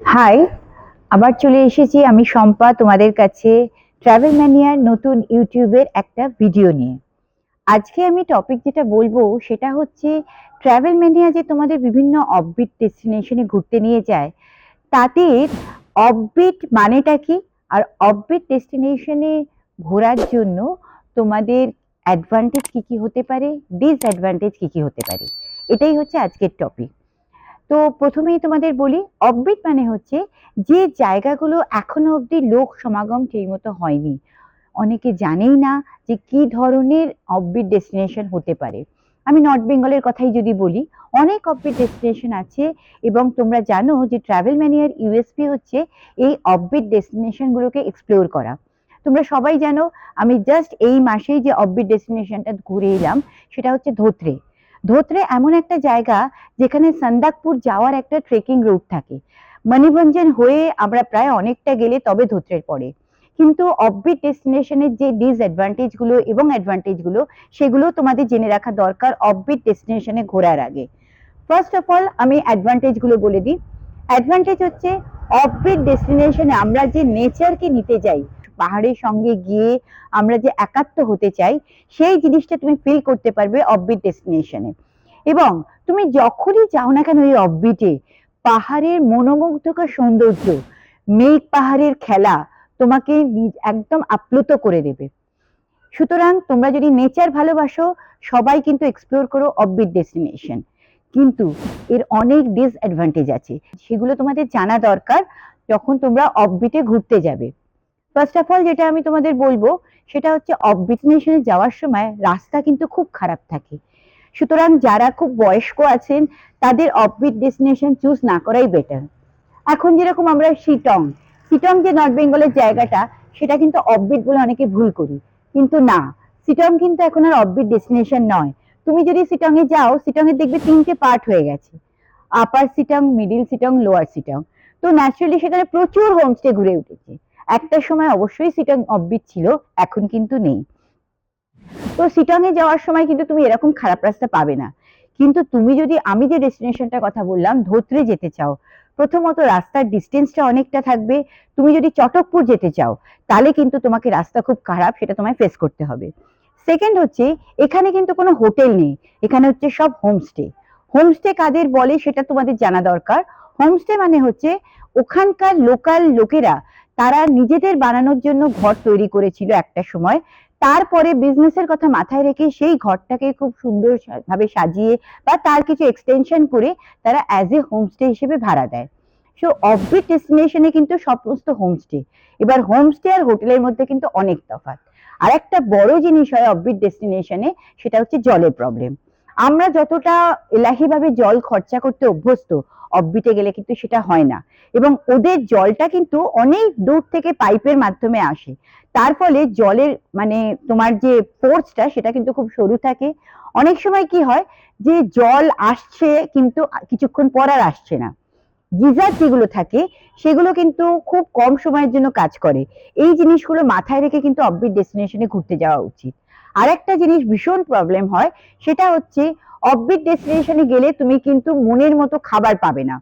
High আবার চলে এসেছি আমি শম্পা তোমাদের কাছে ট্রাভেল ম্যানিয়ার নতুন ইউটিউবের একটা ভিডিও নিয়ে। আজকে আমি টপিক যেটা বলব সেটা হচ্ছে ট্রাভেল ম্যানিয়া যে তোমাদের বিভিন্ন অফবিট ডেস্টিনেশনে ঘুরতে নিয়ে যায় তাতে অফবিট মানেটা কি? আর অফবিট ডেস্টিনেশনে ঘোরার জন্য তোমাদের অ্যাডভান্টেজ কি কি হতে পারে? ডিসঅ্যাডভান্টেজ কি কি হতে পারে? এটাই হচ্ছে আজকের টপিক তো প্রথমেই তোমাদের বলি অফবিট মানে হচ্ছে যে জায়গাগুলো এখনও অবধি লোক সমাগম ঠিকমতো হয়নি। অনেকে জানেই না যে কি ধরনের অফবিট ডেস্টিনেশন হতে পারে। আমি নর্থ বেঙ্গলের কথাই যদি বলি, অনেক অফবিট ডেস্টিনেশন আছে এবং তোমরা জানো যে ট্রাভেল ম্যানিয়ার ইউএসপি হচ্ছে এই অফবিট ডেস্টিনেশনগুলোকে এক্সপ্লোর করা। তোমরা সবাই জানো, আমি জাস্ট এই মাসেই যে অফবিট ডেস্টিনেশনটা ঘুরে এলাম, সেটা হচ্ছে ধোত্রে। ধোত্রে এমন একটা জায়গা যেখানে সন্দাকপুর যাওয়ার একটা ট্রেকিং রুট থাকে। মণিভঞ্জন হয়ে আমরা প্রায় অনেকটা গেলে তবে ধোত্রের পরে। কিন্তু অফবিট ডেস্টিনেশনের যে ডিসঅ্যাডভান্টেজগুলো এবং অ্যাডভান্টেজগুলো, সেগুলো তোমাদের জেনে রাখা দরকার অফবিট ডেস্টিনেশনে ঘোরার আগে। ফার্স্ট অফ অল আমি অ্যাডভান্টেজগুলো বলে দিই। অ্যাডভান্টেজ হচ্ছে অফবিট ডেস্টিনেশনে আমরা যে নেচারকে নিতে যাই পাহাড়ের সঙ্গে গিয়ে আমরা যে একাত্ম হতে চাই, সেই জিনিসটা তুমি ফিল করতে পারবে অফবিট ডেস্টিনেশনে এবং তুমি যখনই যাও না কেন এই অফবিটে পাহাড়ের মনোমুগ্ধকর সৌন্দর্য, মেঘ পাহাড়ের খেলা তোমাকে একদম আপ্লুত করে দেবে। সুতরাং তোমরা যদি নেচার ভালোবাসো, সবাই কিন্তু এক্সপ্লোর করো অফবিট ডেস্টিনেশন কিন্তু এর অনেক ডিসঅ্যাডভান্টেজ আছে। সেগুলো তোমাদের জানা দরকার, যখন তোমরা অফবিটে ঘুরতে যাবে। ফার্স্ট অফ অল যেটা আমি তোমাদের বলব, সেটা হচ্ছে নেশনে যাওয়ার সময় রাস্তা কিন্তু খুব খারাপ থাকে। সুতরাং যারা খুব বয়স্ক আছেন, তাদের অফবিট ডেস্টিনেশন চুজ না করাই বেটার এখন যেরকম আমরা শিটং শিটং যে নর্থ বেঙ্গলের জায়গাটা, সেটা কিন্তু অফবিট বলে অনেকে ভুল করি। কিন্তু না, শিটং কিন্তু এখন আর অফবিট ডেস্টিনেশন নয়। তুমি যদি শিটং এ যাও শিটং এর দেখবে তিনটে পার্ট হয়ে গেছে। Upper sitting middle sitting lower sitting তো ন্যাচারালি সেখানে প্রচুর হোমস্টে ঘুরে উঠেছে। একটা সময় অবশ্যই সিটং অফবিট ছিল, এখন কিন্তু নেই। তো সিটং এ যাওয়ার সময় কিন্তু তুমি এরকম খারাপ রাস্তা পাবে না। কিন্তু তুমি যদি, আমি যে ডেস্টিনেশনটার কথা বললাম, ধোত্রে যেতে চাও, প্রথমত রাস্তার ডিস্টেন্সটা অনেকটা থাকবে। তুমি যদি চটকপুর যেতে চাও, তাহলে কিন্তু তোমাকে রাস্তা খুব খারাপ, সেটা তোমায় ফেস করতে হবে। সেকেন্ড হচ্ছে, এখানে কিন্তু কোনো হোটেল নেই, এখানে হচ্ছে সব হোমস্টে হোমস্টে কাদের বলে সেটা তোমাদের জানা দরকার। হোমস্টে মানে হচ্ছে, ওখানকার লোকাল লোকেরা তারা নিজেদের বানানোর জন্য ঘর তৈরি করেছিল একটা সময়। তারপরে বিজনেসের কথা মাথায় রেখে সেই ঘরটাকে খুব সুন্দর ভাবে সাজিয়ে বা তার কিছু এক্সটেনশন করে তারা অ্যাজ এ হোমস্টে হিসেবে ভাড়া দেয়। সো অফবিট ডেস্টিনেশনে কিন্তু সমস্ত হোমস্টে এবার হোমস্টে আর হোটেলের মধ্যে কিন্তু অনেক তফাৎ। আর একটা বড় জিনিস হয় অফবিট ডেস্টিনেশনে সেটা হচ্ছে জলের প্রবলেম আমরা যতটা এলাহিভাবে জল খরচা করতে অভ্যস্ত অফবিটে গেলে কিন্তু সেটা হয় না। এবং ওদের জলটা কিন্তু অনেক দূর থেকে পাইপের মাধ্যমে আসে। তার ফলে জলের মানে তোমার যে ফোর্সটা সেটা কিন্তু খুব সরু থাকে। অনেক সময় কি হয় যে জল আসছে কিন্তু কিছুক্ষণ পর আর আসছে না। গিজার যেগুলো থাকে, সেগুলো কিন্তু খুব কম সময়ের জন্য কাজ করে। এই জিনিসগুলো মাথায় রেখে কিন্তু অফবিট ডেস্টিনেশনে ঘুরতে যাওয়া উচিত। আর একটা জিনিস ভীষণ প্রবলেম হয়, সেটা হচ্ছে অফবিট ডেস্টিনেশনে গেলে তুমি কিন্তু মনের মতো খাবার পাবে না।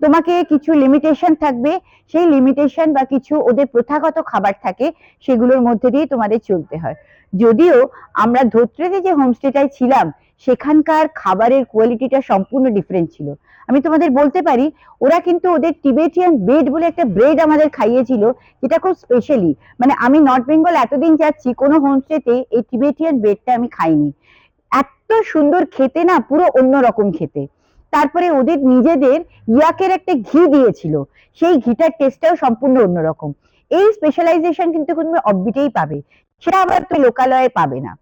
তোমাকে কিছু লিমিটেশন থাকবে, সেই লিমিটেশন বা কিছু ওদের প্রথাগত খাবার থাকে, সেগুলোর মধ্যে দিয়ে তোমাদের চলতে হয়। যদিও আমরা ধোত্রেতে যে হোমস্টেটায় ছিলাম, সেখানকার খাবারের কোয়ালিটিটা সম্পূর্ণ ডিফারেন্ট ছিল। আমি তোমাদের বলতে পারি, ওরা কিন্তু ওদের টিবেটিয়ান ব্রেড বলে একটা ব্রেড আমাদের খাইয়েছিল, যেটা খুব স্পেশালি মানে আমি নর্থ বেঙ্গল এতদিন যাচ্ছি, কোনো হোমস্টেতে এই টিবেটিয়ান ব্রেডটা আমি খাইনি। এত সুন্দর খেতে না, পুরো অন্যরকম খেতে। তারপরে ওদের নিজেদের ইয়াকের একটা ঘি দিয়েছিল, সেই ঘিটার টেস্টটাও সম্পূর্ণ অন্যরকম। এই স্পেশালাইজেশন কিন্তু তুমি অফবিটেই পাবে। সেটা আবার তুমি লোকালয়ে পাবে না।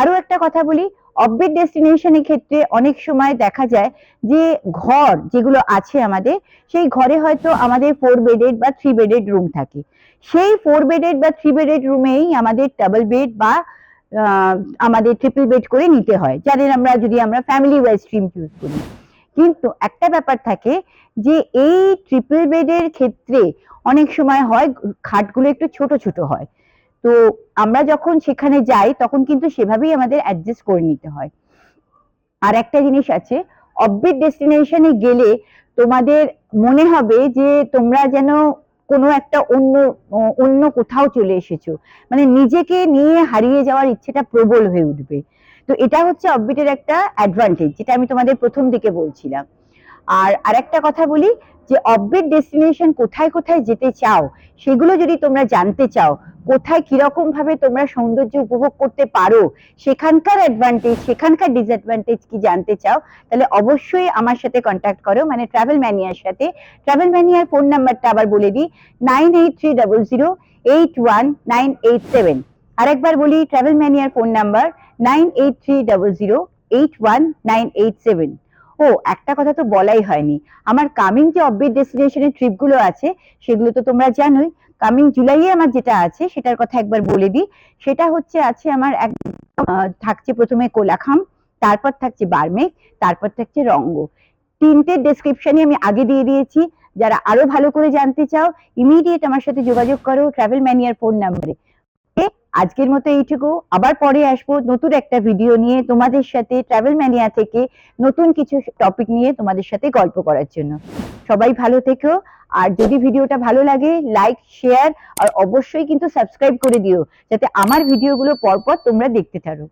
আরও একটা কথা বলি অফবিট ডেস্টিনেশনের ক্ষেত্রে অনেক সময় দেখা যায় যে ঘর যেগুলো আছে আমাদের, সেই ঘরে হয়তো আমাদের ফোর বেডেড বা থ্রি বেডেড রুম থাকে। সেই ফোর বেডেড বা থ্রি বেডেড রুমেই আমাদের ডাবল বেড বা আমাদের ট্রিপল বেড করে নিতে হয়, যাদের আমরা, যদি আমরা ফ্যামিলি ওয়াইজ স্ট্রিম চুজ করি। কিন্তু একটা ব্যাপার থাকে যে এই ট্রিপল বেডের ক্ষেত্রে অনেক সময় হয় খাটগুলো একটু ছোট ছোট হয়। তো আমরা যখন সেখানে যাই, তখন কিন্তু সেভাবেই আমাদের অ্যাডজাস্ট করে নিতে হয়। আর একটা জিনিস আছে অফবিট ডেস্টিনেশনে গেলে তোমাদের মনে হবে যে তোমরা যেন কোনো একটা অন্য অন্য কোথাও চলে এসেছ। মানে নিজেকে নিয়ে হারিয়ে যাওয়ার ইচ্ছেটা প্রবল হয়ে উঠবে। তো এটা হচ্ছে অববিটের একটা অ্যাডভান্টেজ যেটা আমি তোমাদের প্রথম দিকে বলছিলাম। আর আরেকটা কথা বলি যে অববিট ডেস্টিনেশন কোথায় কোথায় যেতে চাও, সেগুলো যদি তোমরা জানতে চাও, কোথায় কীরকম ভাবে তোমরা সৌন্দর্য উপভোগ করতে পারো, সেখানকার অ্যাডভান্টেজ সেখানকার ডিসঅ্যাডভান্টেজ কি জানতে চাও, তাহলে অবশ্যই আমার সাথে কন্ট্যাক্ট করো। মানে ট্রাভেল ম্যানিয়ার সাথে। ট্রাভেল ম্যানিয়ার ফোন নাম্বারটা আবার বলে দিই nine eight three double zero eight one nine eight seven আরেকবার বলি travel ম্যানিয়ার phone number nine eight three double zero eight one nine eight seven ও, একটা কথা তো বলাই হয়নি। আমার কামিং যে অববিট ডেস্টিনেশনের ট্রিপগুলো আছে, সেগুলো তো তোমরা জানোই। কামিং জুলাইয়ে আমার যেটা আছে, সেটার কথা একবার বলে দিই। সেটা হচ্ছে, আছে আমার এক থাকছে প্রথমে কোলাখাম, তারপর থাকছে বার্মেক, তারপর থাকছে রঙ্গ। তিনটে ডেসক্রিপশনে আমি আগে দিয়ে দিয়েছি। যারা আরও ভালো করে জানতে চাও ইমিডিয়েট আমার সাথে যোগাযোগ করো ট্রাভেল ম্যানিয়ার ফোন নাম্বারে আজকের মতো এইটুকু। আবার পরে আসব নতুন একটা ভিডিও নিয়ে তোমাদের সাথে ট্রাভেল ম্যানিয়া থেকে নতুন কিছু টপিক নিয়ে তোমাদের সাথে গল্প করার জন্য। সবাই ভালো থেকো। আর যদি ভিডিওটা ভালো লাগে লাইক শেয়ার আর অবশ্যই কিন্তু সাবস্ক্রাইব করে দিও, যাতে আমার ভিডিওগুলো পরপর তোমরা দেখতে থাকো